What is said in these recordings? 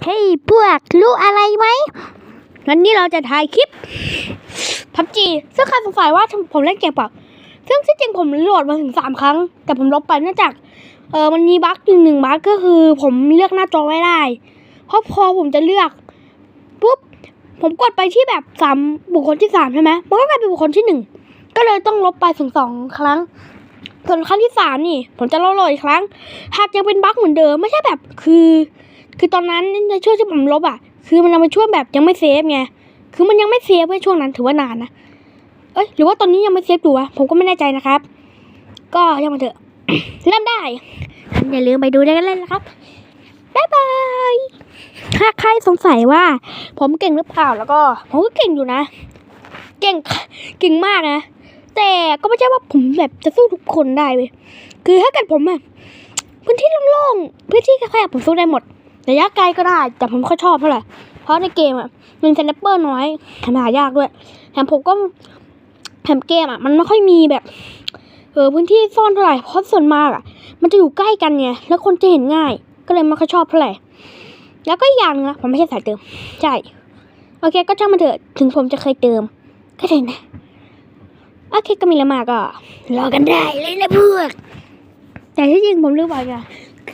เฮ้ยพวกรู้อะไรไหมวันนี้เราจะถ่ายคลิปพับจีซึ่งใครสงสัยว่าผมเล่นเกมเปล่าซึ่งที่จริงผมโหลดมาถึงสามครั้ง แต่ผมลบไปเนื่องจากเออมันมีบั๊กอยู่หนึ่งบั๊กก็คือผมเลือกหน้าจอไม่ได้เพราะพอผมจะเลือกปุ๊บผมกดไปที่แบบสามบุคคลที่สามใช่ไหมมันก็กลายเป็นบุคคลที่หนึ่งก็เลยต้องลบไปถึงสองครั้งส่วนครั้งที่สามนี่ ผมจะโหลดอีกครั้ง หากยังเป็นบั๊กเหมือนเดิมไม่ใช่แบบคือ คือตอนนั้นในช่วงที่ผมลบอะ คือมันยังเป็นช่วงแบบยังไม่เซฟไง คือมันยังไม่เซฟเว้ยช่วงนั้นถือว่านานนะ เอ้ยหรือว่าตอนนี้ยังไม่เซฟดูวะ ผมก็ไม่แน่ใจนะครับ ก็ยังมาเถอะ เริ่มได้ อย่าลืมไปดูได้กันเลยนะครับ บ๊ายบาย ถ้าใครสงสัยว่า ผมเก่งหรือเปล่าแล้วก็ ผมก็เก่งอยู่นะ เก่ง เก่งมากนะ แต่ก็ไม่ใช่ว่าผมแบบจะสู้ทุกคนได้เว้ย คือถ้าเกิดผมแบบพื้นที่โล่งๆพื้นที่แคบๆผมสู้ได้หมด ระยะไกลก็ได้ แต่ผมก็ชอบเท่าไหร่ เพราะในเกมอะมันสแนปเปอร์น้อยทำหายากด้วย แถมผมก็แถมเกมอะ มันไม่ค่อยมีแบบ เออพื้นที่ซ่อนเท่าไหร่ เพราะส่วนมากอะ มันจะอยู่ใกล้กันไง แล้วคนจะเห็นง่าย ก็เลยไม่ค่อยชอบเท่าไหร่ แล้วก็อย่างนะผมไม่ใช่สายเติม ใช่ โอเค ก็ช่างมันเถอะ ถึงผมจะเคยเติม ก็ได้นะ โอเค ก็มีแล้วมาก็ รอกันได้เลยนะเพวกแต่ที่จริงผมเลือกไปไง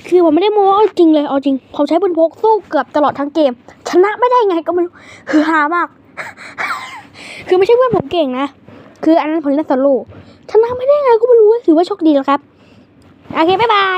คือผมไม่ได้โม้เอาจริงเลยเอาจริง ผมใช้ปืนพกสู้เกือบตลอดทั้งเกม ชนะไม่ได้ไงก็ไม่รู้คือฮามาก คือไม่ใช่เพื่อนผมเก่งนะ คืออันนั้นผมเล่นสโลชนะไม่ได้ไงก็ไม่รู้ถือว่าโชคดีแล้วครับ โอเค บ๊ายบาย